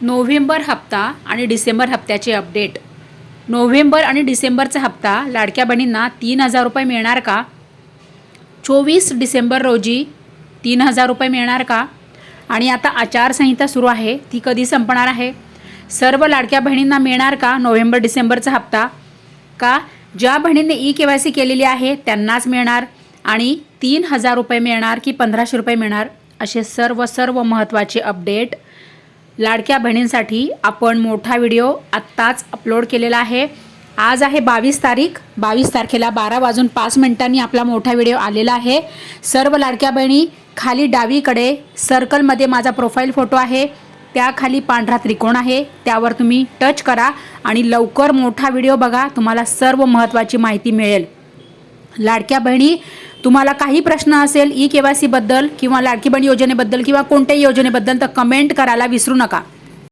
November हप्ता आणि डिसेंबर हप्त्याचे अपडेट. नोव्हेंबर आणि डिसेंबरचा हप्ता लाडक्या बहिणींना तीन हजार रुपये मिळणार का? चोवीस डिसेंबर रोजी तीन हजार रुपये मिळणार का? आणि आता आचारसंहिता सुरू आहे ती कधी संपणार आहे? सर्व लाडक्या बहिणींना मिळणार का नोव्हेंबर डिसेंबरचा हप्ता? का ज्या बहिणींनी ई के वाय सी केलेली आहे त्यांनाच मिळणार? आणि तीन हजार रुपये मिळणार की पंधराशे रुपये मिळणार? असे सर्व सर्व महत्त्वाचे अपडेट लाडक्या बहिणींसाठी आपण मोठा व्हिडिओ आत्ताच अपलोड केलेला आहे. आज आहे बावीस तारीख. बावीस तारखेला बारा वाजून पाच मिनिटांनी आपला मोठा व्हिडिओ आलेला आहे. सर्व लाडक्या बहिणी खाली डावीकडे सर्कलमध्ये माझा प्रोफाईल फोटो आहे. त्याखाली पांढरा त्रिकोण आहे. त्यावर तुम्ही टच करा आणि लवकर मोठा व्हिडिओ बघा. तुम्हाला सर्व महत्त्वाची माहिती मिळेल. लाडक्या बहिणी तुम्हाला काही प्रश्न असेल ई के वाय सीबद्दल किंवा लाडकी बहीण योजनेबद्दल किंवा कोणत्याही योजनेबद्दल तर कमेंट करायला विसरू नका.